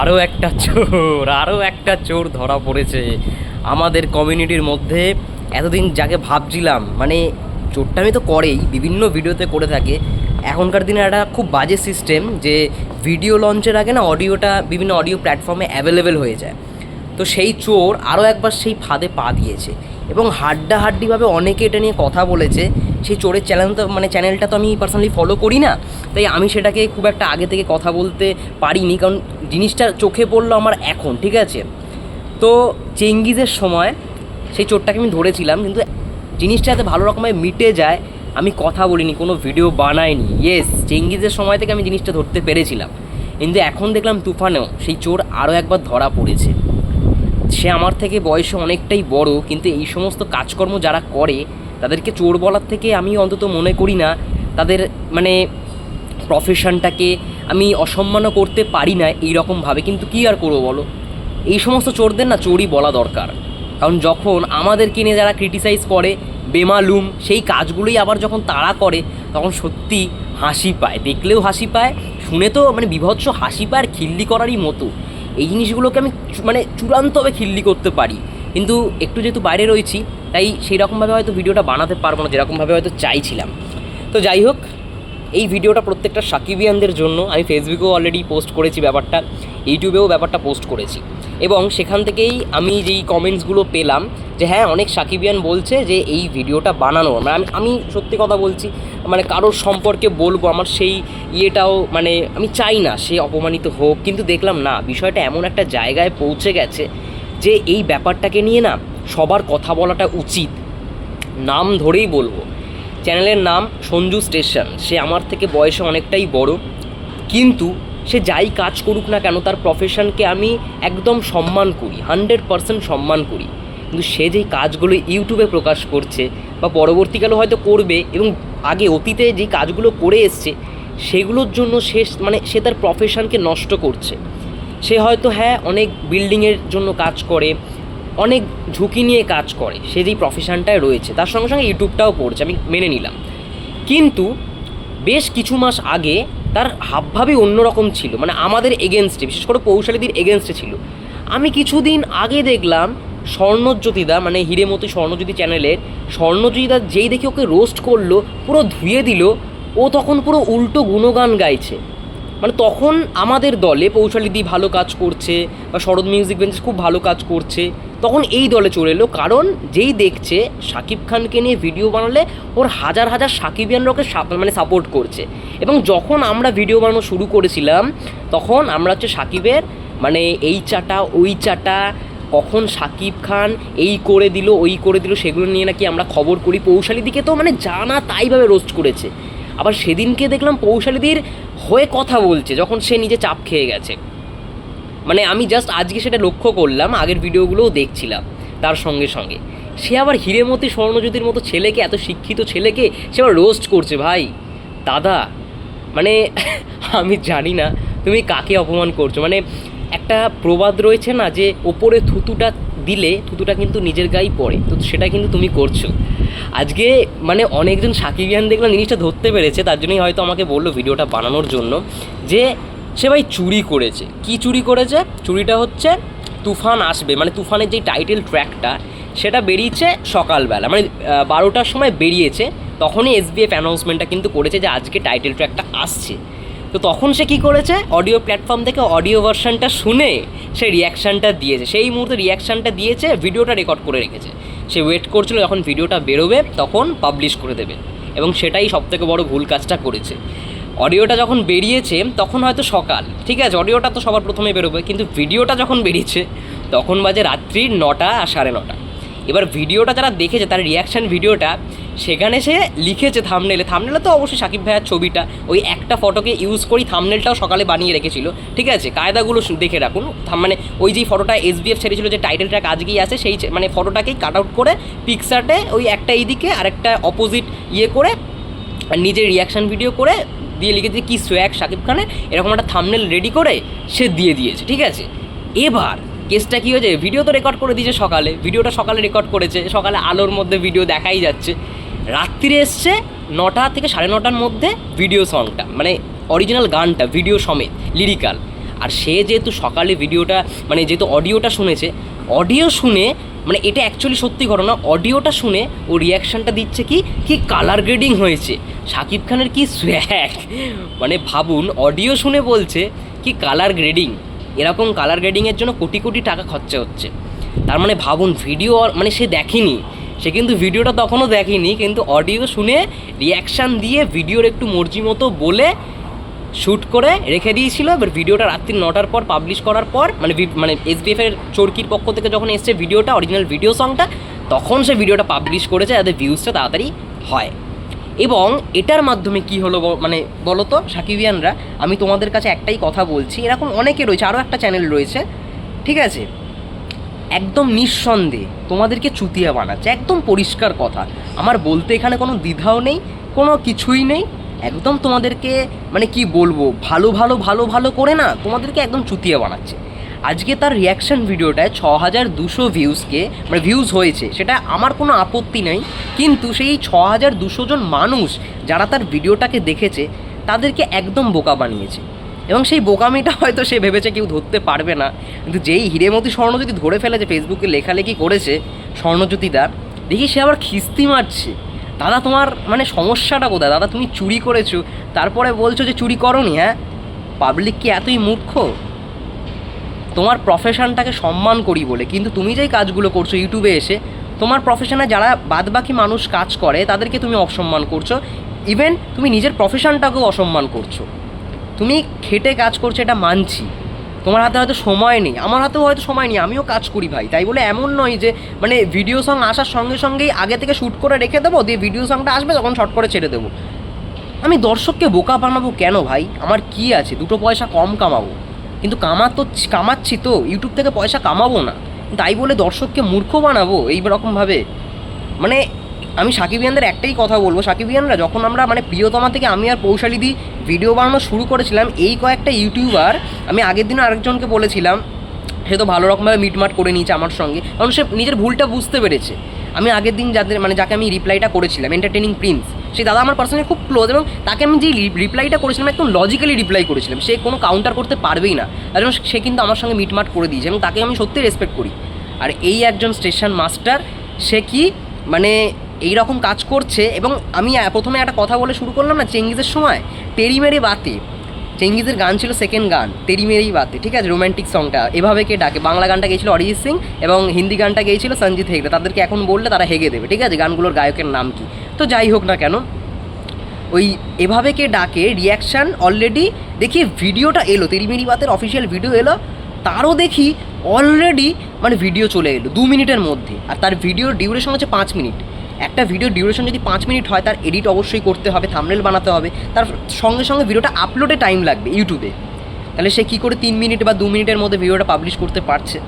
আরও একটা চোর আরও একটা চোর ধরা পড়েছে। আমাদের কমিউনিটির মধ্যে এতদিন যাকে ভাবছিলাম মানে চোরটা আমি তো করেই, বিভিন্ন ভিডিওতে করে থাকে। এখনকার দিনে একটা খুব বাজে সিস্টেম যে ভিডিও লঞ্চের আগে না অডিওটা বিভিন্ন অডিও প্ল্যাটফর্মে অ্যাভেলেবেল হয়ে যায়। তো সেই চোর আরও একবার সেই ফাঁদে পা দিয়েছে এবং হাড্ডাহাড্ডিভাবে অনেকে এটা নিয়ে কথা বলেছে। সেই চোরের চ্যানেল তো মানে চ্যানেলটা তো আমি পার্সোনালি ফলো করি না, তাই আমি সেটাকে খুব একটা আগে থেকে কথা বলতে পারিনি। কারণ জিনিসটা চোখে পড়ল আমার এখন, ঠিক আছে? তো চেঙ্গিজের সময় সেই চোরটাকে আমি ধরেছিলাম, কিন্তু জিনিসটা যাতে ভালো রকমের মিটে যায়, আমি কথা বলিনি, কোনো ভিডিও বানাইনি। ইয়েস চেঙ্গিজের সময় থেকে আমি জিনিসটা ধরতে পেরেছিলাম। কিন্তু এখন দেখলাম তুফানেও, সেই চোর আরও একবার ধরা পড়েছে। সে আমার থেকে বয়সে অনেকটাই বড়, কিন্তু এই সমস্ত কাজকর্ম যারা করে, তাদেরকে চোর বলার থেকে আমি অন্তত মনে করি না, তাদের মানে প্রফেশনটাকে আমি অসম্মানও করতে পারি না এই রকমভাবে কিন্তু কী আর করব বলো? এই সমস্ত চোরদের না চোরই বলা দরকার। কারণ যখন আমাদেরকে নিয়ে যারা ক্রিটিসাইজ করে, বেমালুম, সেই কাজগুলোই আবার যখন তারা করে, তখন সত্যি হাসি পায়। দেখলেও হাসি পায়, শুনে তো মানে বিভৎস হাসি পায় আর খিল্লি করারই মতো। এই জিনিসগুলোকে আমি মানে চূড়ান্তভাবে খিল্লি করতে পারি। কিন্তু একটু যেহেতু বাইরে রয়েছি, তাই সেই রকমভাবে হয়তো ভিডিওটা বানাতে পারব না, যেরকমভাবে হয়তো চাইছিলাম। তো যাই হোক এই ভিডিওটা প্রত্যেকটা সাকিবিয়ানদের জন্য, আমি ফেসবুকেও অলরেডি পোস্ট করেছি ব্যাপারটা, ইউটিউবেও ব্যাপারটা পোস্ট করেছি। এবং সেখান থেকেই আমি যেই কমেন্টসগুলো পেলাম, যে হ্যাঁ অনেক সাকিবিয়ান বলছে যে এই ভিডিওটা বানানো। মানে আমি আমি সত্যি কথা বলছি মানে কারোর সম্পর্কে বলব, আমার সেই ইয়েটাও মানে আমি চাই না সে অপমানিত হোক, কিন্তু দেখলাম না, বিষয়টা এমন একটা জায়গায় পৌঁছে গেছে যে এই ব্যাপারটাকে নিয়ে না সবার কথা বলাটা উচিত। নাম ধরেই বলব। চ্যানেলের নাম সঞ্জু স্টেশন। সে আমার থেকে বয়সে অনেকটাই বড়। কিন্তু সে যাই কাজ করুক না কেন, তার প্রফেশনকে আমি একদম সম্মান করি হান্ড্রেড পারসেন্ট সম্মান করি। কিন্তু সে যেই কাজগুলো ইউটিউবে প্রকাশ করছে বা পরবর্তীকালে হয়তো করবে এবং আগে অতীতে যেই কাজগুলো করে এসছে, সেগুলোর জন্য সে মানে সে তার প্রফেশনকে নষ্ট করছে। সে হয়তো হ্যাঁ অনেক বিল্ডিংয়ের জন্য কাজ করে অনেক ঝুঁকি নিয়ে কাজ করে, সে যেই প্রফেশনটায় রয়েছে, তার সঙ্গে সঙ্গে ইউটিউবটাও পড়ছে, আমি মেনে নিলাম। কিন্তু বেশ কিছু মাস আগে তার হাবভাবই অন্যরকম ছিল মানে আমাদের এগেনস্টে বিশেষ করে পৌশালীদের এগেনস্টে ছিল। আমি কিছুদিন আগে দেখলাম স্বর্ণজ্যোতিদা মানে হিরেমতি স্বর্ণজ্যোতি চ্যানেলের স্বর্ণজ্যোতিদা যেই দেখে ওকে রোস্ট করল, পুরো ধুয়ে দিল, ও তখন পুরো উল্টো গুণগান গাইছে। মানে তখন আমাদের দলে পৌশালিদি ভালো কাজ করছে বা শরৎ মিউজিক বেঞ্চ খুব ভালো কাজ করছে, তখন এই দলে চলে এলো। কারণ যেই দেখছে শাকিব খানকে নিয়ে ভিডিও বানালে ওর হাজার হাজার সাকিবিয়ানরা ওকে সা- মানে সাপোর্ট করছে। এবং যখন আমরা ভিডিও বানানো শুরু করেছিলাম, তখন আমরা হচ্ছে সাকিবের মানে এই চাটা, ওই চাটা, কখন সাকিব খান এই করে দিল, ওই করে দিল সেগুলো নিয়ে নাকি আমরা খবর করি। পৌশালিদিকে তো মানে জানা তাইভাবে রোস্ট করেছে। আবার সেদিনকে দেখলাম পৌশালিদির হয়ে কথা বলছে, যখন সে নিজে চাপ খেয়ে গেছে। মানে আমি জাস্ট আজকে সেটা লক্ষ্য করলাম, আগের ভিডিওগুলোও দেখছিলাম তার সঙ্গে সঙ্গে। সে আবার হিরেমতি স্বর্ণজ্যোতির মতো ছেলেকে, এত শিক্ষিত ছেলেকে সে আবার রোস্ট করছে, ভাই। দাদা মানে আমি জানি না তুমি কাকে অপমান করছ। মানে একটা প্রবাদ রয়েছে না যে, ওপরে থুতুটা দিলে থুতুটা কিন্তু নিজের গায়েই পড়ে, তো সেটা কিন্তু তুমি করছ। আজকে মানে অনেকজন সাকিবিয়ান দেখলাম জিনিসটা ধরতে পেরেছে, তার জন্যই হয়তো আমাকে বলল ভিডিওটা বানানোর জন্য, যে সে ভাই চুরি করেছে। কি চুরি করেছে? চুরিটা হচ্ছে তুফান আসবে মানে তুফানের যে টাইটেল ট্র্যাকটা সেটা বেরিয়েছে সকালবেলা মানে বারোটার সময় বেরিয়েছে, তখনই এসবিএফ অ্যানাউন্সমেন্টটা কিন্তু করেছে যে আজকে টাইটেল ট্র্যাকটা আসছে। তো তখন সে কী করেছে? অডিও প্ল্যাটফর্ম থেকে অডিও ভার্সানটা শুনে সে রিয়াকশানটা দিয়েছে, সেই মুহূর্তে রিয়াকশানটা দিয়েছে ভিডিওটা রেকর্ড করে রেখেছে। সে ওয়েট করছিল, যখন ভিডিওটা বেরোবে, তখন পাবলিশ করে দেবে। এবং সেটাই সবথেকে বড় ভুল কাজটা করেছে। অডিওটা যখন বেরিয়েছে, তখন হয়তো সকাল, ঠিক আছে? অডিওটা তো সবার প্রথমে বেরোবে, কিন্তু ভিডিওটা যখন বেরিয়েছে, তখন বাজে রাত্রি নটা আর সাড়ে নটা। এবার ভিডিওটা যারা দেখেছে, তার রিয়াকশান ভিডিওটা সেখানে সে লিখেছে থামনেলে থামনেলে তো অবশ্যই সাকিব ভাইয়ার ছবিটা। ওই একটা ফটোকে ইউজ করি থামনেলটাও সকালে বানিয়ে রেখেছিল। ঠিক আছে? কায়দাগুলো দেখে রাখুন। মানে ওই যেই ফটোটা এস এসবিএফ ছেড়েছিল যে টাইটেল ট্র্যাক আজকেই আছে, সেই মানে ফটোটাকেই কাট আউট করে পিকচারটে ওই একটা এইদিকে আর একটা অপোজিট ইয়ে করে নিজের রিয়াকশান ভিডিও করে দিয়ে লিখেছে কি সোয়াক শাকিব খানের। এরকম একটা থামনেল রেডি করে সে দিয়ে দিয়েছে। ঠিক আছে? এবার কেসটা কী হয়েছে? ভিডিও তো রেকর্ড করে দিয়েছে সকালে। ভিডিওটা সকালে রেকর্ড করেছে। সকালে আলোর মধ্যে ভিডিও দেখাই যাচ্ছে। রাত্রিরে এসছে নটা থেকে সাড়ে নটার মধ্যে ভিডিও সংটা মানে অরিজিনাল গানটা ভিডিও সমেত লিরিক্যাল আর সে যেহেতু সকালে ভিডিওটা মানে যেহেতু অডিওটা শুনেছে অডিও শুনে মানে এটা অ্যাকচুয়ালি সত্যি ঘটনা অডিওটা শুনে ও রিয়াকশানটা দিচ্ছে কি কি কালার গ্রেডিং হয়েছে। শাকিব খানের কি স্ব্যাক মানে ভাবুন অডিও শুনে বলছে কি কালার গ্রেডিং এরকম কালার গ্রেডিংয়ের জন্য কোটি কোটি টাকা খরচা হচ্ছে। তার মানে ভাবুন ভিডিও মানে সে দেখেনি। সে কিন্তু ভিডিওটা তখনও দেখেনি, কিন্তু অডিও শুনে রিয়াকশান দিয়ে ভিডিওর একটু মর্জি মতো বলে শ্যুট করে রেখে দিয়েছিল। এবার ভিডিওটা রাত্রি নটার পর পাবলিশ করার পর মানে মানে এসবিএফ এর চরকির পক্ষ থেকে যখন এসছে ভিডিওটা অরিজিনাল ভিডিও সংটা তখন সে ভিডিওটা পাবলিশ করেছে, যাতে ভিউজটা তাড়াতাড়ি হয়। এবং এটার মাধ্যমে কি হলো মানে বলো তো সাকিবিয়ানরা, আমি তোমাদের কাছে একটাই কথা বলছি, এরকম অনেকে রয়েছে আরও একটা চ্যানেল রয়েছে, ঠিক আছে? একদম নিঃসন্দেহে তোমাদেরকে চুতিয়া বানাচ্ছে, একদম পরিষ্কার কথা। আমার বলতে এখানে কোনো দ্বিধাও নেই, কোনো কিছুই নেই। একদম তোমাদেরকে মানে কি বলব, ভালো ভালো ভালো ভালো করে না তোমাদেরকে একদম চুতিয়া বানাচ্ছে। আজকে তার রিয়াকশন ভিডিওটায় ছ হাজার দুশো ভিউজকে মানে ভিউজ হয়েছে, সেটা আমার কোনো আপত্তি নেই। কিন্তু সেই ছ হাজার দুশো জন মানুষ যারা তার ভিডিওটাকে দেখেছে, তাদেরকে একদম বোকা বানিয়েছে। এবং সেই বোকামিটা হয়তো সে ভেবেছে কেউ ধরতে পারবে না। কিন্তু যেই হিরেমতি স্বর্ণ যদি ধরে ফেলেছে, ফেসবুকে লেখালেখি করেছে স্বর্ণজ্যোতিদা দেখি সে আবার খিস্তি মারছে। দাদা তোমার মানে সমস্যাটা কোথায়? দাদা তুমি চুরি করেছ, তারপরে বলছো যে চুরি করনি হ্যাঁ? পাবলিক কি এতই মূর্খ? তোমার প্রফেশনটাকে সম্মান করি বলে। কিন্তু তুমি যেই কাজগুলো করছ, ইউটিউবে এসে, তোমার প্রফেশনে যারা বাদবাকি মানুষ কাজ করে, তাদেরকে তুমি অসম্মান করছ। ইভেন তুমি নিজের প্রফেশনটাকেও অসম্মান করছ। তুমি খেটে কাজ করছ এটা মানছি। তোমার হাতে হয়তো সময় নেই। আমার হাতেও হয়তো সময় নেই। আমিও কাজ করি ভাই। তাই বলে এমন নয় যে মানে ভিডিও সং আসার সঙ্গে সঙ্গেই আগে থেকে শ্যুট করে রেখে দেবো, দিয়ে ভিডিও সংটা আসবে, তখন শর্ট করে ছেড়ে দেবো। আমি দর্শককে বোকা বানাবো কেন ভাই? আমার কি আছে? দুটো পয়সা কম কামাবো। কিন্তু কামা তো কামাচ্ছি তো। ইউটিউব থেকে পয়সা কামাবো না। তাই বলে দর্শককে মূর্খ বানাবো এই রকমভাবে মানে আমি সাকিবিয়ানদের একটাই কথা বলব। সাকিবিয়ানরা যখন আমরা মানে প্রিয়তমা থেকে আমি আর পৌশালিদি ভিডিও বানানো শুরু করেছিলাম, এই কয়েকটা ইউটিউবার আমি আগের দিন আরেকজনকে বলেছিলাম, সে তো ভালো রকমভাবে মিটমাট করে নিয়েছে আমার সঙ্গে। কারণ সে নিজের ভুলটা বুঝতে পেরেছে। আমি আগের দিন যাদের মানে যাকে আমি রিপ্লাইটা করেছিলাম এন্টারটেনিং প্রিন্স সেই দাদা আমার পার্সোনালি খুব ক্লোজ এবং তাকে আমি যে রিপ্লাইটা করেছিলাম, একদম লজিক্যালি রিপ্লাই করেছিলাম। সে কোনো কাউন্টার করতে পারবেই না। জন্য সে কিন্তু আমার সঙ্গে মিটমাট করে দিয়েছে এবং তাকে আমি সত্যি রেসপেক্ট করি। আর এই একজন স্টেশন মাস্টার সে কি মানে এই রকম কাজ করছে এবং আমি প্রথমে একটা কথা বলে শুরু করলাম না চেঙ্গিজের সময়? টেরি মেরে বাতে। চেঙ্গিজের গান ছিল সেকেন্ড গান, তেরি মেরেই বাতে, ঠিক আছে? রোম্যান্টিক সংটা এভাবে কে ডাকে? বাংলা গানটা গেছিল অরিজিৎ সিং এবং হিন্দি গানটা গেয়েছিল সঞ্জিত হেগড়ে। তাদেরকে এখন বললে তারা হেগে দেবে, ঠিক আছে? গানগুলোর গায়কের নাম কি? তো যাই হোক না কেন, ওই এভাবে কে ডাকে রিয়াকশান অলরেডি দেখি ভিডিওটা এলো তেরিমিরি বাতের অফিসিয়াল ভিডিও এলো, তারও দেখি অলরেডি মানে ভিডিও চলে এলো, দু মিনিটের মধ্যে। আর তার ভিডিওর ডিউরেশন হচ্ছে পাঁচ মিনিট। একটা ভিডিও ডিউরেশন যদি পাঁচ মিনিট হয়, তার এডিট অবশ্যই করতে হবে থামনেল বানাতে হবে। তার সঙ্গে সঙ্গে ভিডিওটা আপলোডে টাইম লাগবে ইউটিউবে তাহলে সে কী করে তিন মিনিট বা দু মিনিটের মধ্যে ভিডিওটা পাবলিশ করতে পারছে?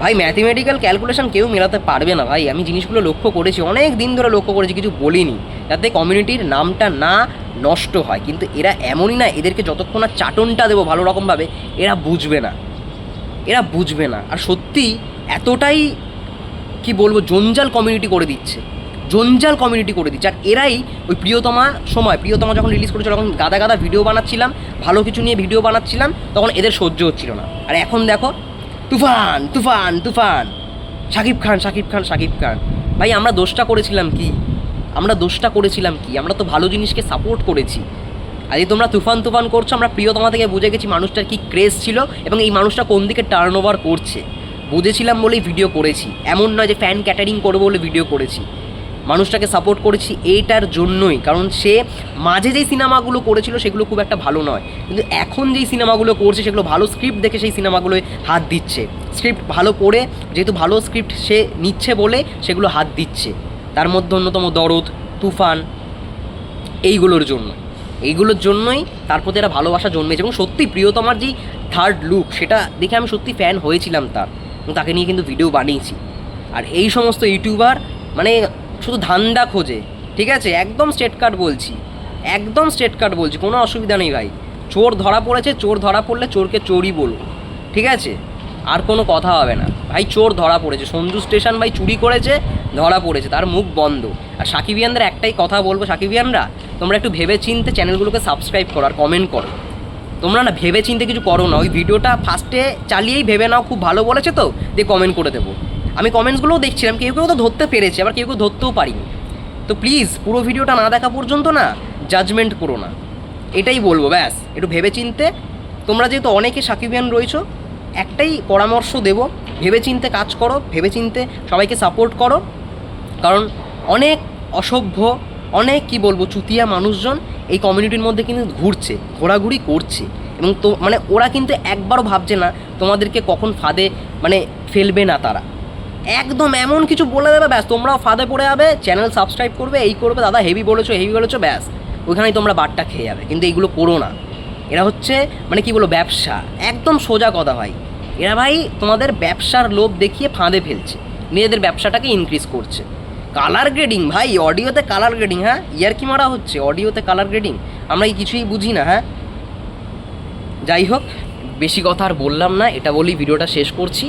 ভাই ম্যাথমেটিক্যাল ক্যালকুলেশন কেউ মেলাতে পারবে না ভাই। আমি জিনিসগুলো লক্ষ্য করেছি, অনেক দিন ধরে লক্ষ্য করেছি, কিছু বলিনি। যাতে কমিউনিটির নামটা না নষ্ট হয়। কিন্তু এরা এমনই না, এদেরকে যতক্ষণ না চাটনটা দেবো ভালো রকমভাবে, এরা বুঝবে না। এরা বুঝবে না। আর সত্যি, এতটাই কি বলব, জঞ্জাল কমিউনিটি করে দিচ্ছে। জঞ্জাল কমিউনিটি করে দিচ্ছে। আর এরাই ওই প্রিয়তমা সময়, প্রিয়তমা যখন রিলিজ করেছিল, তখন গাদা গাদা ভিডিও বানাচ্ছিলাম, ভালো কিছু নিয়ে ভিডিও বানাচ্ছিলাম, তখন এদের সহ্য হচ্ছিল না। আর এখন দেখো, তুফান তুফান তুফান। শাকিব খান শাকিব খান শাকিব খান। ভাই, আমরা দোষটা করেছিলাম কি? আমরা দোষটা করেছিলাম কি? আমরা তো ভালো জিনিসকে সাপোর্ট করেছি। আজ তোমরা তুফান তুফান করছ, আমরা প্রিয়তমা থেকে বুঝে গেছি মানুষটার কি ক্রেজ ছিল এবং এই মানুষটা কোন দিকে টার্ন ওভার করছে। বুঝেছিলাম বলেই ভিডিও করেছি। এমন নয় যে ফ্যান ক্যাটারিং করব বলে ভিডিও করেছি। মানুষটাকে সাপোর্ট করেছি এইটার জন্যই। কারণ সে মাঝে যেই সিনেমাগুলো করেছিল সেগুলো খুব একটা ভালো নয়। কিন্তু এখন যেই সিনেমাগুলো করছে সেগুলো ভালো স্ক্রিপ্ট দেখে সেই সিনেমাগুলোয় হাত দিচ্ছে। স্ক্রিপ্ট ভালো পড়ে যেহেতু ভালো স্ক্রিপ্ট সে নিচ্ছে বলে সেগুলো হাত দিচ্ছে। তার মধ্যে অন্যতম দরদ, তুফান, এইগুলোর জন্য। এইগুলোর জন্যই তার প্রতি একটা ভালোবাসা জন্মেছে। এবং সত্যি প্রিয়তমার যেই থার্ড লুক সেটা দেখে আমি সত্যি ফ্যান হয়েছিলাম তার। তাকে নিয়ে কিন্তু ভিডিও বানিয়েছি। আর এই সমস্ত ইউটিউবার মানে শুধু ধান্দা খোঁজে, ঠিক আছে? একদম স্ট্রেট কাট বলছি। একদম স্ট্রেট কাট বলছি, কোনো অসুবিধা নেই ভাই। চোর ধরা পড়েছে, চোর ধরা পড়লে চোরকে চোরই বলব, ঠিক আছে? আর কোনো কথা হবে না। ভাই, চোর ধরা পড়েছে। সঞ্জু স্টেশন ভাই চুরি করেছে, ধরা পড়েছে, তার মুখ বন্ধ। আর সাকিবিয়ানদের একটাই কথা বলব, সাকিবিয়ানরা, তোমরা একটু ভেবে চিনতে চ্যানেলগুলোকে সাবস্ক্রাইব করো আর কমেন্ট করো। তোমরা না ভেবে চিন্তে কিছু করো না। ওই ভিডিওটা ফার্স্টে চালিয়েই ভেবে নাও, খুব ভালো বলেছে তো, দিয়ে কমেন্ট করে দেবো। আমি কমেন্টসগুলোও দেখছিলাম, কেউ কেউ তো ধরতে পেরেছে, আবার কেউ কেউ ধরতেও পারিনি। তো প্লিজ পুরো ভিডিওটা না দেখা পর্যন্ত না জাজমেন্ট করো না। এটাই বলব, ব্যাস। একটু ভেবে চিনতে তোমরা যেহেতু অনেকে সাকিবিয়ান রয়েছো, একটাই পরামর্শ দেবো ভেবে চিনতে কাজ করো ভেবে চিনতে সবাইকে সাপোর্ট করো। কারণ অনেক অসভ্য, অনেক কি বলব, চুতিয়া মানুষজন এই কমিউনিটির মধ্যে কিন্তু ঘুরছে, ঘোরাঘুরি করছে। এবং তো মানে ওরা কিন্তু একবারও ভাবছে না তোমাদেরকে কখন ফাঁদে মানে ফেলবে না তারা। একদম এমন কিছু বলে দেবে, ব্যাস, তোমরাও ফাঁদে পড়ে যাবে চ্যানেল সাবস্ক্রাইব করবে, এই করবে, দাদা হেভি বলেছ হেভি বলেছ, ব্যাস। ওইখানেই তোমরা বাটটা খেয়ে যাবে, কিন্তু এইগুলো করো না। এরা হচ্ছে মানে কি বলো ব্যবসা। একদম সোজা কথা ভাই। এরা ভাই তোমাদের ব্যবসার লোভ দেখিয়ে ফাঁদে ফেলছে। নিজেদের ব্যবসাটাকে ইনক্রিজ করছে। কালার গ্রেডিং ভাই অডিওতে কালার গ্রেডিং হ্যাঁ? ইয়ার কি মারা হচ্ছে? অডিওতে কালার গ্রেডিং আমরা কিছুই বুঝি না হ্যাঁ? যাই হোক, বেশি কথা আর বললাম না, এটা বলেই ভিডিওটা শেষ করছি।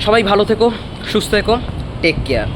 সবাই ভালো থেকো, সুস্থ থেকো টেক কেয়ার